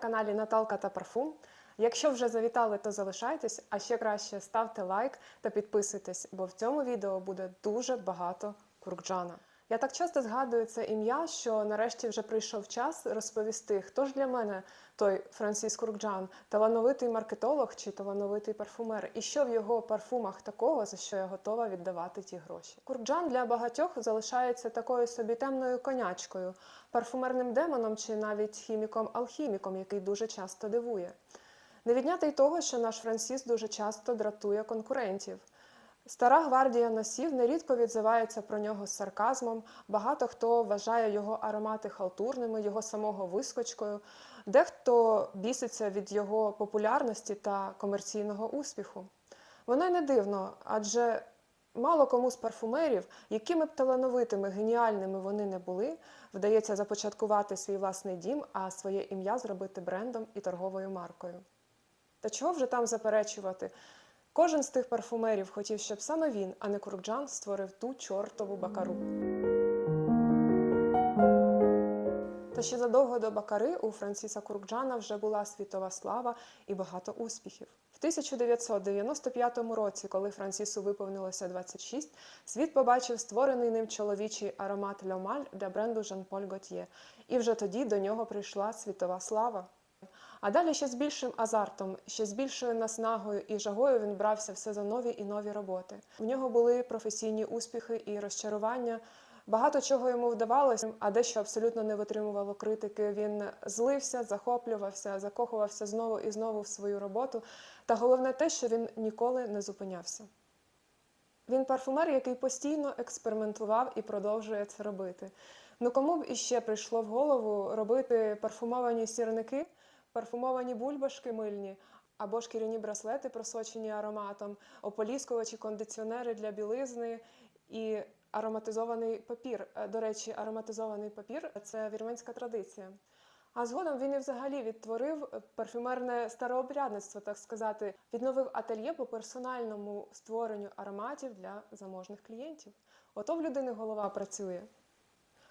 каналі Наталка та Парфум. Якщо вже завітали, то залишайтесь, а ще краще ставте лайк та підписуйтесь, бо в цьому відео буде дуже багато куркджана. Я так часто згадую це ім'я, що нарешті вже прийшов час розповісти, хто ж для мене той Франсіс Куркджан, талановитий маркетолог чи талановитий парфумер, і що в його парфумах такого, за що я готова віддавати ті гроші. Куркджан для багатьох залишається такою собі темною конячкою, парфумерним демоном чи навіть хіміком-алхіміком, який дуже часто дивує. Не відняти й того, що наш Франсіс дуже часто дратує конкурентів. Стара гвардія носів нерідко відзивається про нього з сарказмом. Багато хто вважає його аромати халтурними, його самого вискочкою. Дехто біситься від його популярності та комерційного успіху. Воно й не дивно, адже мало кому з парфумерів, якими б талановитими, геніальними вони не були, вдається започаткувати свій власний дім, а своє ім'я зробити брендом і торговою маркою. Та чого вже там заперечувати? Кожен з тих парфумерів хотів, щоб саме він, а не Куркджан, створив ту чортову бакару. Та ще задовго до Бакари у Франсіса Куркджана вже була світова слава і багато успіхів. В 1995 році, коли Франсісу виповнилося 26, світ побачив створений ним чоловічий аромат Льомаль для бренду Jean-Paul Gaultier. І вже тоді до нього прийшла світова слава. А далі ще з більшим азартом, ще з більшою наснагою і жагою він брався все за нові і нові роботи. В нього були професійні успіхи і розчарування. Багато чого йому вдавалося, а дещо абсолютно не витримувало критики. Він злився, захоплювався, закохувався знову і знову в свою роботу. Та головне те, що він ніколи не зупинявся. Він парфумер, який постійно експериментував і продовжує це робити. Ну кому б іще прийшло в голову робити парфумовані сірники, парфумовані бульбашки мильні або шкіряні браслети, просочені ароматом, ополіскувачі, кондиціонери для білизни і ароматизований папір. Е, До речі, ароматизований папір це вірменська традиція. А згодом він і взагалі відтворив парфюмерне старообрядництво, так сказати, відновив ательє по персональному створенню ароматів для заможних клієнтів. Ото в людини голова працює.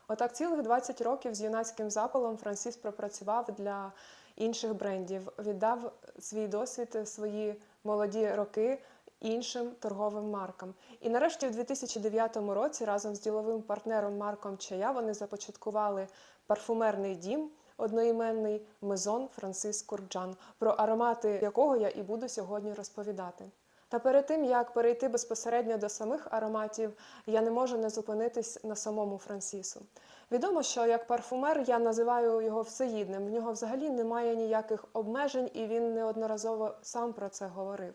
Отак цілих 20 років з юнацьким запалом Франсіс пропрацював для інших брендів, віддав свій досвід, свої молоді роки іншим торговим маркам. І нарешті, в 2009 році, разом з діловим партнером Марком Чая вони започаткували парфумерний дім. Одноіменний Мезон Франсис Курджан, про аромати якого я і буду сьогодні розповідати. Та перед тим як перейти безпосередньо до самих ароматів, я не можу не зупинитись на самому Франсісу. Відомо, що як парфумер я називаю його всеїдним. В нього взагалі немає ніяких обмежень, і він неодноразово сам про це говорив.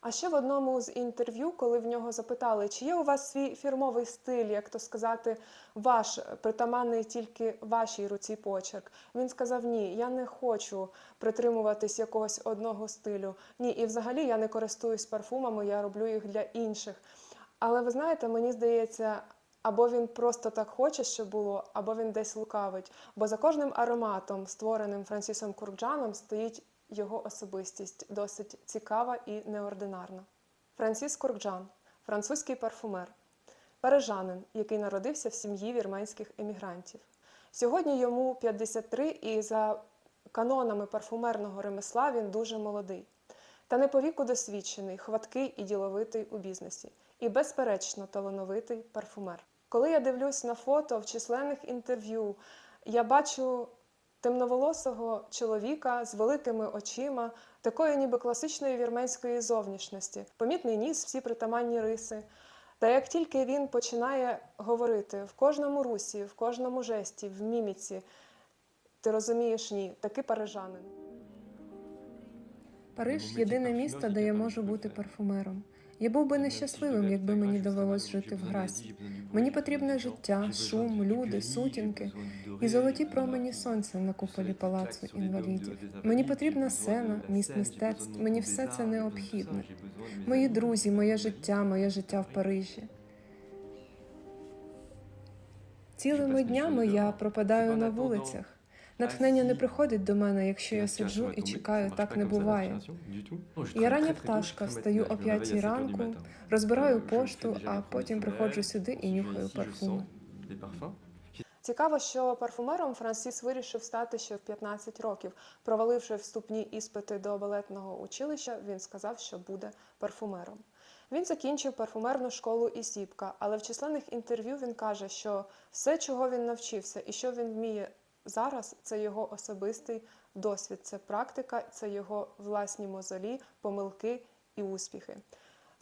А ще в одному з інтерв'ю, коли в нього запитали, чи є у вас свій фірмовий стиль, як то сказати, ваш притаманний тільки вашій руці почерк, він сказав: Ні, я не хочу притримуватись якогось одного стилю. Ні, і взагалі я не користуюсь парфумами, я роблю їх для інших. Але ви знаєте, мені здається, або він просто так хоче, щоб було, або він десь лукавить. Бо за кожним ароматом, створеним Франсісом Куркджаном, стоїть його особистість досить цікава і неординарна. Франсіс Куркджан, французький парфумер, парижанин, який народився в сім'ї вірменських емігрантів. Сьогодні йому 53 і за канонами парфумерного ремесла він дуже молодий. Та не по віку досвідчений, хваткий і діловитий у бізнесі, і, безперечно, талановитий парфумер. Коли я дивлюсь на фото в численних інтерв'ю, я бачу темноволосого чоловіка з великими очима, такої ніби класичної вірменської зовнішності, помітний ніс, всі притаманні риси. Та як тільки він починає говорити в кожному русі, в кожному жесті, в міміці, ти розумієш ні, таки парижанин. Париж єдине місто, де я можу бути парфумером. Я був би нещасливим, якби мені довелось жити в Грасі. Мені потрібне життя, шум, люди, сутінки і золоті промені сонця на куполі палацу інвалідів. Мені потрібна сцена, міст мистецтв. Мені все це необхідне. Мої друзі, моє життя, моє життя в Парижі. Цілими днями я пропадаю на вулицях. Натхнення не приходить до мене, якщо я сиджу і чекаю, так не буває. Я рання пташка, встаю о п'ятій ранку, розбираю пошту, а потім приходжу сюди і нюхаю парфуми. Цікаво, що парфумером Франсіс вирішив стати ще в 15 років. Проваливши вступні іспити до балетного училища, він сказав, що буде парфумером. Він закінчив парфумерну школу Ісіпка, але в численних інтерв'ю він каже, що все, чого він навчився і що він вміє зараз, це його особистий досвід, це практика, це його власні мозолі, помилки і успіхи.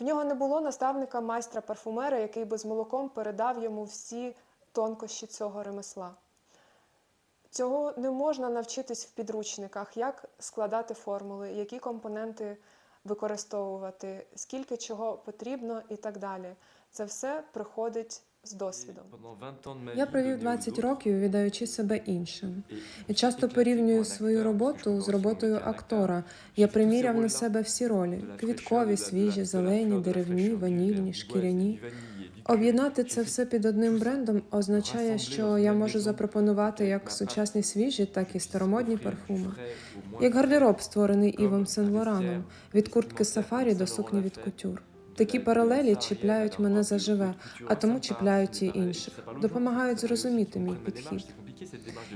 В нього не було наставника майстра парфумера, який би з молоком передав йому всі тонкощі цього ремесла. Цього не можна навчитись в підручниках, як складати формули, які компоненти використовувати, скільки чого потрібно і так далі. Це все приходить з досвідом. Я провів 20 років, віддаючи себе іншим. Я часто порівнюю свою роботу з роботою актора. Я приміряв на себе всі ролі: квіткові, свіжі, зелені, деревні, ванільні, шкіряні. Об'єднати це все під одним брендом означає, що я можу запропонувати як сучасні свіжі, так і старомодні парфуми. Як гардероб, створений Івом Сен-Лораном, від куртки сафарі до сукні від кутюр. Такі паралелі чіпляють мене заживе, а тому чіпляють і інших, допомагають зрозуміти мій підхід.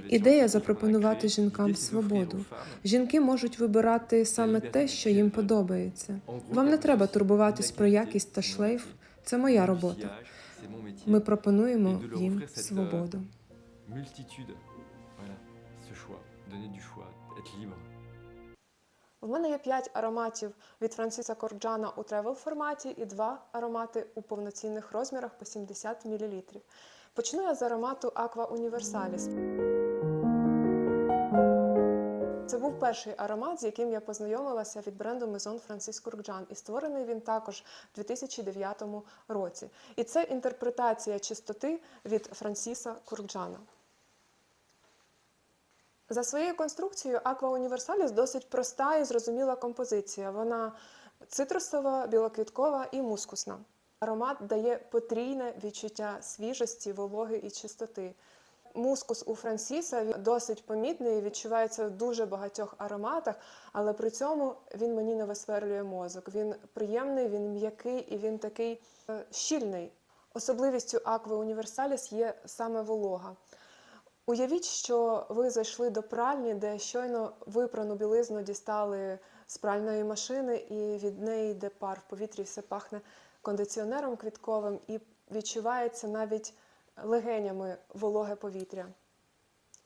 Ідея запропонувати жінкам свободу. Жінки можуть вибирати саме те, що їм подобається. Вам не треба турбуватись про якість та шлейф. Це моя робота. Ми пропонуємо їм свободу. Multitude. Voilà, ce choix, donner du. В мене є 5 ароматів від Франсіса Корджана у тревел форматі і 2 аромати у повноцінних розмірах по 70 мл. Почну я з аромату Aqua Universalis. Це був перший аромат, з яким я познайомилася від бренду Maison Francis Kurkdjian, і створений він також в 2009 році. І це інтерпретація чистоти від Франсіса Куркджана. За своєю конструкцією Aqua Universalis досить проста і зрозуміла композиція. Вона цитрусова, білоквіткова і мускусна. Аромат дає потрійне відчуття свіжості, вологи і чистоти. Мускус у Франсіса досить помітний, відчувається в дуже багатьох ароматах, але при цьому він мені не висверлює мозок. Він приємний, він м'який і він такий е, щільний. Особливістю Aqua Universalis є саме волога. Уявіть, що ви зайшли до пральні, де щойно випрану білизну дістали з пральної машини, і від неї йде пар в повітрі, все пахне кондиціонером квітковим і відчувається навіть легенями вологе повітря.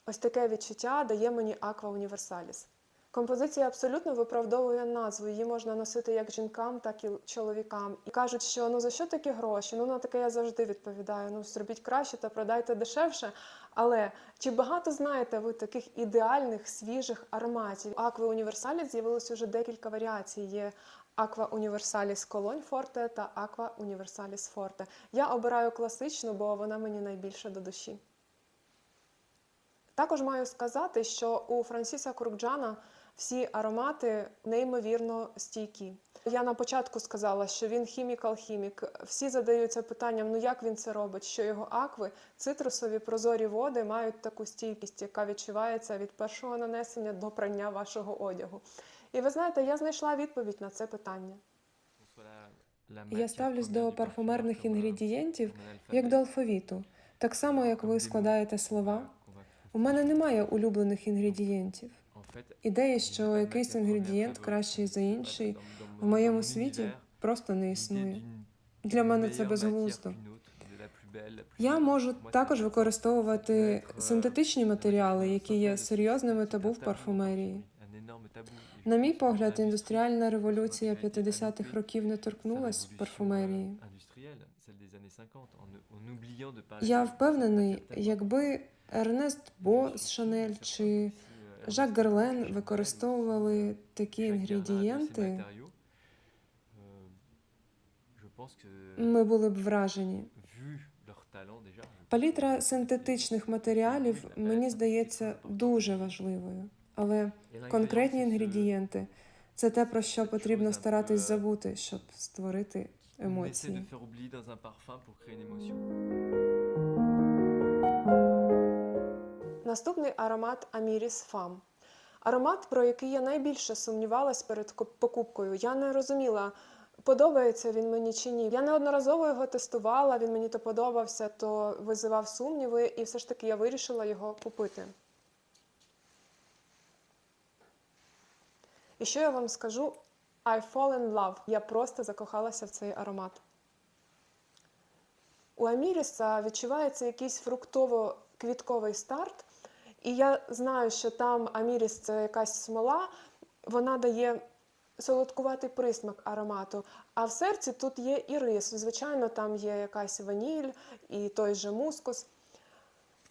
Ось таке відчуття дає мені Aqua Universalis. Композиція абсолютно виправдовує назву. Її можна носити як жінкам, так і чоловікам. І кажуть, що ну за що такі гроші? Ну на таке я завжди відповідаю. Ну зробіть краще та продайте дешевше. Але чи багато знаєте ви таких ідеальних свіжих ароматів? Aqua Universalis з'явилось уже декілька варіацій. Є Aqua Universalis Cologne Forte та Aqua Universalis Forte. Я обираю класичну, бо вона мені найбільше до душі. Також маю сказати, що у Франсіса Куркджана всі аромати неймовірно стійкі. Я на початку сказала, що він хімікал-хімік. Всі задаються питанням, ну як він це робить, що його акви, цитрусові прозорі води мають таку стійкість, яка відчувається від першого нанесення до прання вашого одягу. І ви знаєте, я знайшла відповідь на це питання. Я ставлюсь до парфумерних інгредієнтів як до алфавіту. Так само, як ви складаєте слова. У мене немає улюблених інгредієнтів. Ідеї, що якийсь інгредієнт кращий за інший, в моєму світі просто не існує. Для мене це безглуздо. Я можу також використовувати синтетичні матеріали, які є серйозними табу в парфумерії. На мій погляд, індустріальна революція 50-х років не торкнулась парфумерії. Я впевнений, якби Ернест Бо з Шанель чи Жак Герлен використовували такі інгредієнти, ми були б вражені. Палітра синтетичних матеріалів мені здається дуже важливою, але конкретні інгредієнти це те, про що потрібно старатись забути, щоб створити емоції. Наступний аромат Amiris Femme. Аромат, про який я найбільше сумнівалась перед покупкою. Я не розуміла, подобається він мені чи ні. Я неодноразово його тестувала, він мені то подобався, то визивав сумніви, і все ж таки я вирішила його купити. І що я вам скажу? I fall in love. Я просто закохалася в цей аромат. У Аміріса відчувається якийсь фруктово-квітковий старт. І я знаю, що там Аміріс це якась смола, вона дає солодкуватий присмак аромату. А в серці тут є і рис. Звичайно, там є якась ваніль і той же мускус.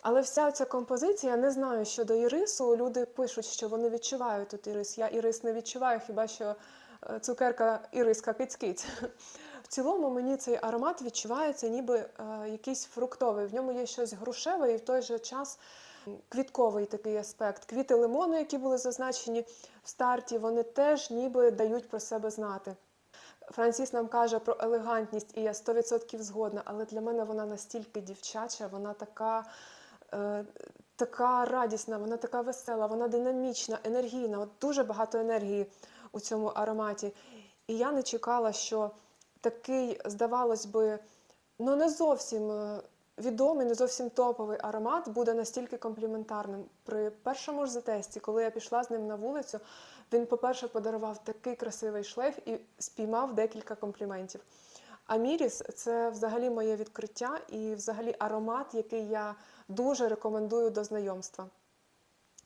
Але вся ця композиція, я не знаю щодо ірису. Люди пишуть, що вони відчувають тут ірис. Я ірис не відчуваю, хіба що е, цукерка іриска киць-киць. В цілому мені цей аромат відчувається ніби е, якийсь фруктовий. В ньому є щось грушеве і в той же час квітковий такий аспект. Квіти лимону, які були зазначені в старті, вони теж ніби дають про себе знати. Франсіс нам каже про елегантність, і я 100% згодна, але для мене вона настільки дівчача, вона така, е, така радісна, вона така весела, вона динамічна, енергійна. От дуже багато енергії у цьому ароматі. І я не чекала, що такий, здавалось би, ну не зовсім е, відомий, не зовсім топовий аромат буде настільки компліментарним. При першому ж затесті, коли я пішла з ним на вулицю, він, по-перше, подарував такий красивий шлейф і спіймав декілька компліментів. А Міріс це взагалі моє відкриття і взагалі аромат, який я дуже рекомендую до знайомства.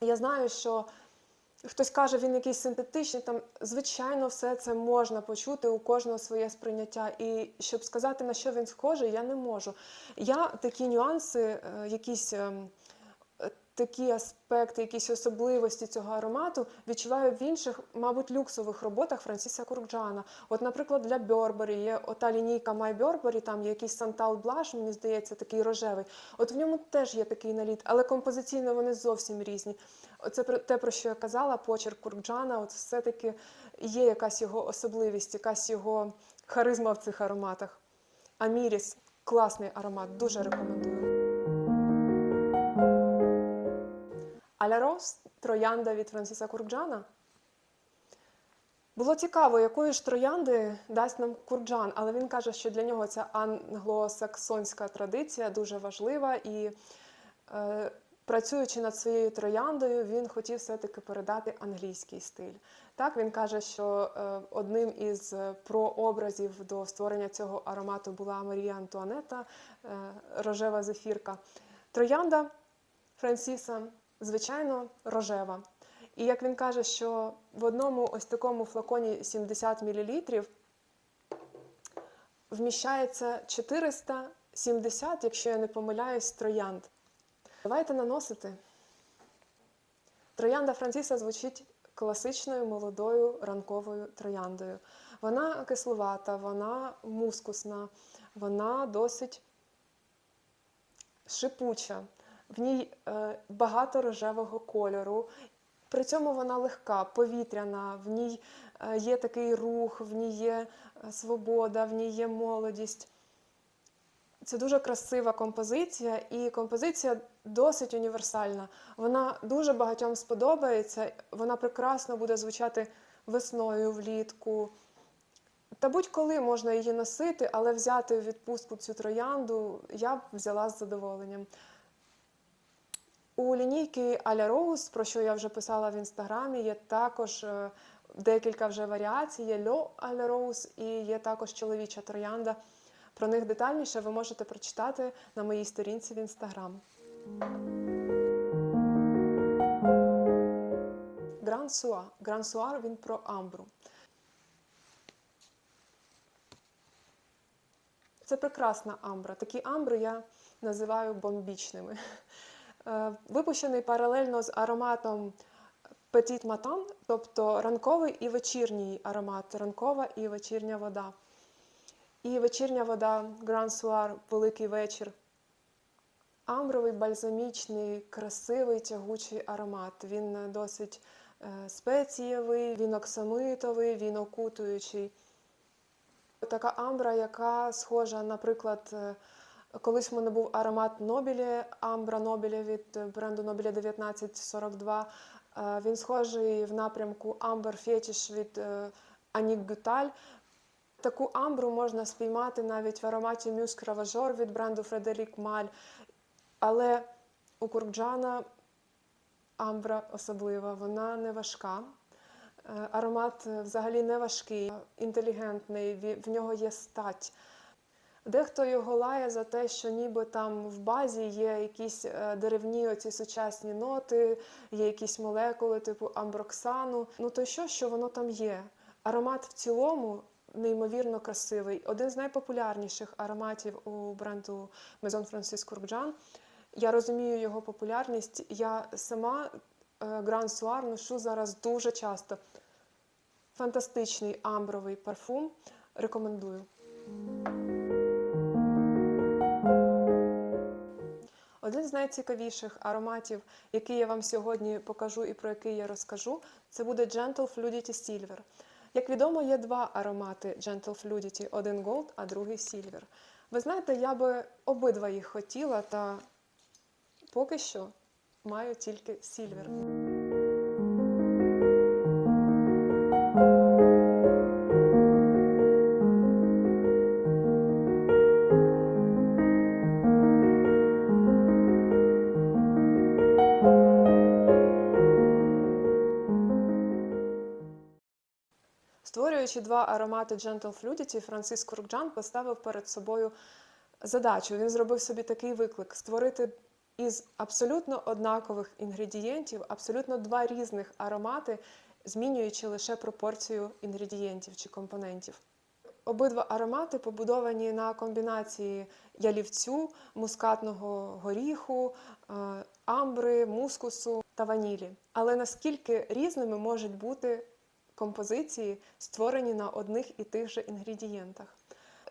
Я знаю, що хтось каже, він якийсь синтетичний. Там, звичайно, все це можна почути, у кожного своє сприйняття. І щоб сказати, на що він схожий, я не можу. Я такі нюанси, е, якісь. ем, е, Такі аспекти, якісь особливості цього аромату відчуваю в інших, мабуть, люксових роботах Франсіса Куркджана. От, наприклад, для Burberry є ота лінійка My Burberry, там є якийсь Santal Blush, мені здається, такий рожевий. От в ньому теж є такий наліт, але композиційно вони зовсім різні. Про те, про що я казала, почерк Куркджана, от все-таки є якась його особливість, якась його харизма в цих ароматах. Аміріс класний аромат, дуже рекомендую. Аля Роуз троянда від Франсіса Куркджана. Було цікаво, якої ж троянди дасть нам Куркджан, але він каже, що для нього ця англосаксонська традиція дуже важлива і е, працюючи над своєю трояндою, він хотів все-таки передати англійський стиль. Так, він каже, що е, одним із е, прообразів до створення цього аромату була Марія Антуанета, е, рожева зефірка. Троянда Франсіса, звичайно, рожева. І як він каже, що в одному ось такому флаконі 70 мл вміщається 470, якщо я не помиляюсь, троянд. Давайте наносити. Троянда Франсіса звучить класичною молодою ранковою трояндою. Вона кислувата, вона мускусна, вона досить шипуча. В ній е, багато рожевого кольору. При цьому вона легка, повітряна, в ній е, є такий рух, в ній є е, свобода, в ній є молодість. Це дуже красива композиція, і композиція досить універсальна. Вона дуже багатьом сподобається, вона прекрасно буде звучати весною, влітку. Та будь-коли можна її носити, але взяти в відпустку цю троянду я б взяла з задоволенням. У лінійки Аля Роуз, про що я вже писала в інстаграмі, є також е, декілька вже варіацій. Є Льо Аля Роуз і є також чоловіча троянда. Про них детальніше ви можете прочитати на моїй сторінці в інстаграм. Гран Суа. Гран Суар він про амбру. Це прекрасна амбра. Такі амбри я називаю бомбічними. Е, Випущений паралельно з ароматом Petit Matin, тобто ранковий і вечірній аромат, ранкова і вечірня вода. І вечірня вода Grand Soir Великий вечір. Амбровий, бальзамічний, красивий, тягучий аромат. Він е, досить е, спецієвий, він оксамитовий, він окутуючий. Така амбра, яка схожа, наприклад, е, колись в мене був аромат Нобілі, амбра Нобілі від бренду Нобілі 1942. Е, Він схожий в напрямку Amber Fetish від Анік Гюталь. Таку амбру можна спіймати навіть в ароматі Мюс Краважор від бренду Фредерік Маль. Але у Куркджана амбра особлива, вона не важка. Е, Аромат взагалі не важкий, інтелігентний, в нього є стать. Дехто його лає за те, що ніби там в базі є якісь е, деревні оці сучасні ноти, є якісь молекули типу амброксану. Ну то що, що воно там є? Аромат в цілому неймовірно красивий. Один з найпопулярніших ароматів у бренду Maison Francis Kurkdjian. Я розумію його популярність. Я сама Гранд Суар ношу зараз дуже часто. Фантастичний амбровий парфум. Рекомендую. Один з найцікавіших ароматів, який я вам сьогодні покажу і про який я розкажу, це буде Gentle Fluidity Silver. Як відомо, є два аромати Gentle Fluidity, один Gold, а другий Silver. Ви знаєте, я би обидва їх хотіла, та поки що маю тільки Silver. Створюючи два аромати Gentle Fluidity, Францис Куркджан поставив перед собою задачу. Він зробив собі такий виклик створити із абсолютно однакових інгредієнтів абсолютно два різних аромати, змінюючи лише пропорцію інгредієнтів чи компонентів. Обидва аромати побудовані на комбінації ялівцю, мускатного горіху, е, амбри, мускусу та ванілі. Але наскільки різними можуть бути композиції, створені на одних і тих же інгредієнтах?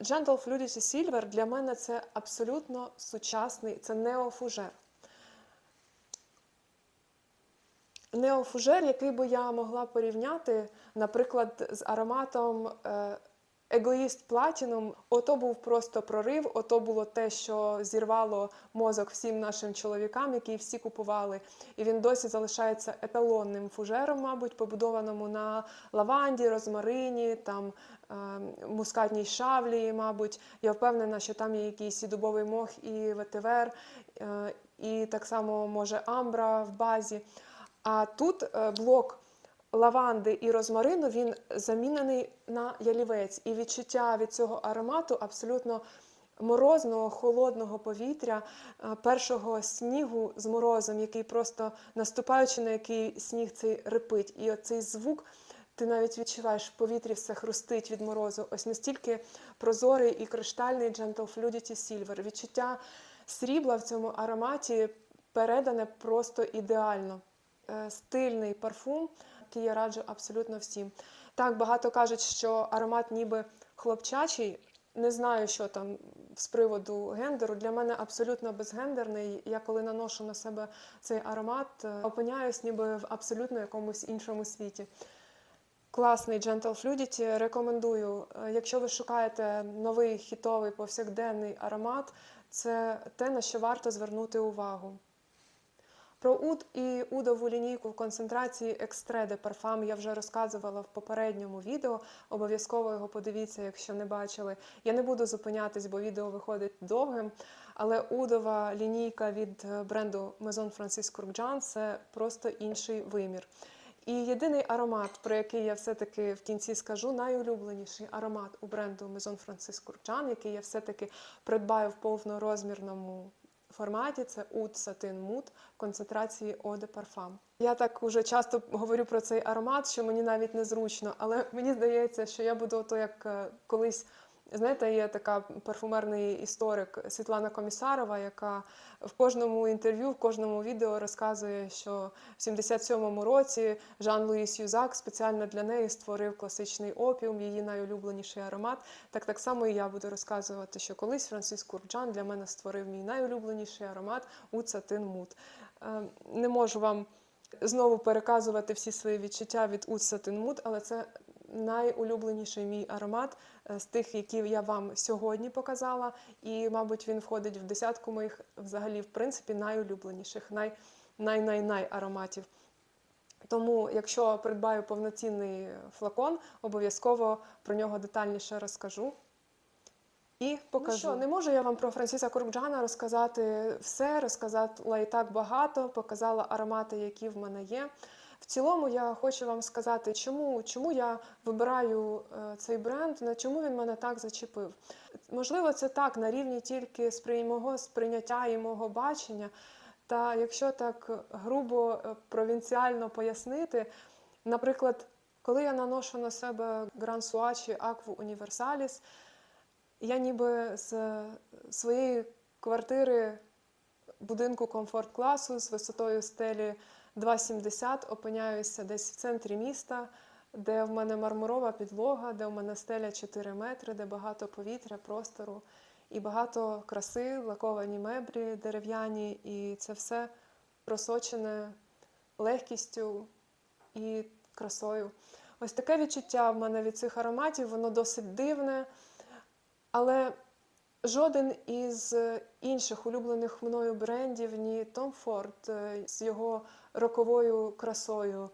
Gentle Fluidity Silver для мене це абсолютно сучасний, це неофужер. Неофужер, який би я могла порівняти, наприклад, з ароматом е, Егоїст Platinum, ото був просто прорив, ото було те, що зірвало мозок всім нашим чоловікам, які всі купували. І він досі залишається еталонним фужером, мабуть, побудованому на лаванді, розмарині, там е, мускатній шавлі, мабуть. Я впевнена, що там є якийсь і дубовий мох, і ветивер, е, і так само може амбра в базі. А тут е, блок лаванди і розмарину він замінений на ялівець. І відчуття від цього аромату абсолютно морозного, холодного повітря, першого снігу з морозом, який просто наступаючи на який сніг цей рипить. І оцей звук. Ти навіть відчуваєш, в повітрі все хрустить від морозу. Ось настільки прозорий і криштальний Gentle Fluidity Silver. Відчуття срібла в цьому ароматі передане просто ідеально. Е, Стильний парфум, який я раджу абсолютно всім. Так, багато кажуть, що аромат ніби хлопчачий. Не знаю, що там з приводу гендеру. Для мене абсолютно безгендерний. Я коли наношу на себе цей аромат, е, опиняюсь ніби в абсолютно якомусь іншому світі. Класний Gentle Fluidity, рекомендую. Е, Якщо ви шукаєте новий хітовий повсякденний аромат, це те, на що варто звернути увагу. Про уд і удову лінійку в концентрації Екстре де Парфам я вже розказувала в попередньому відео. Обов'язково його подивіться, якщо не бачили. Я не буду зупинятись, бо відео виходить довгим. Але удова лінійка від е, бренду Maison Francis Kurkdjian – це просто інший вимір. І єдиний аромат, про який я все-таки в кінці скажу, найулюбленіший аромат у бренду Maison Francis Kurkdjian, який я все-таки придбаю в повнорозмірному форматі, це Oud Satin Mood концентрації Eau de Parfum. Я так уже часто говорю про цей аромат, що мені навіть незручно, але мені здається, що я буду то як е, колись. Знаєте, є така парфумерний історик Світлана Комісарова, яка в кожному інтерв'ю, в кожному відео розказує, що в 77-му році Жан-Луї Сюзак спеціально для неї створив класичний опіум, її найулюбленіший аромат. Так так само і я буду розказувати, що колись Франсис Курджан для мене створив мій найулюбленіший аромат Уцатин Мут. Е, Не можу вам знову переказувати всі свої відчуття від Уцатин Мут, але це найулюбленіший мій аромат е, з тих, які я вам сьогодні показала. І, мабуть, він входить в десятку моїх взагалі, в принципі, найулюбленіших, най, най, най, най ароматів. Тому, якщо придбаю повноцінний флакон, обов'язково про нього детальніше розкажу. І покажу. Ну що, не можу я вам про Франсіса Куркджана розказати все, розказала і так багато, показала аромати, які в мене є. В цілому я хочу вам сказати, чому, чому я вибираю е, цей бренд, на чому він мене так зачепив. Можливо, це так на рівні тільки мого сприйняття і мого бачення. Та якщо так грубо е, провінціально пояснити, наприклад, коли я наношу на себе Гран Суачі Акву Універсаліс, я ніби з своєї квартири будинку комфорт класу з висотою стелі 2,70 опиняюся десь в центрі міста, де в мене мармурова підлога, де в мене стеля 4 метри, де багато повітря, простору і багато краси, лаковані меблі дерев'яні, і це все просочене легкістю і красою. Ось таке відчуття в мене від цих ароматів, воно досить дивне, але жоден із інших улюблених мною брендів, ні Tom Ford е, з його роковою красою,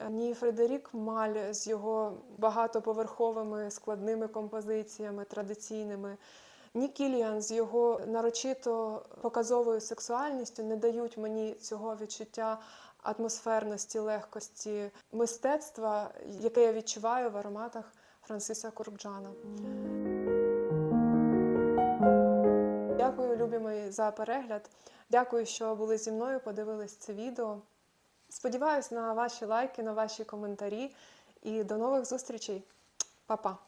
е, ні Фредерік Маль з його багатоповерховими складними композиціями традиційними, ні Кіліан з його нарочито показовою сексуальністю не дають мені цього відчуття атмосферності, легкості, мистецтва, яке я відчуваю в ароматах Франсиса Курбджана. Дякую, любі мої, за перегляд. Дякую, що були зі мною, подивились це відео. Сподіваюсь на ваші лайки, на ваші коментарі і до нових зустрічей. Па-па!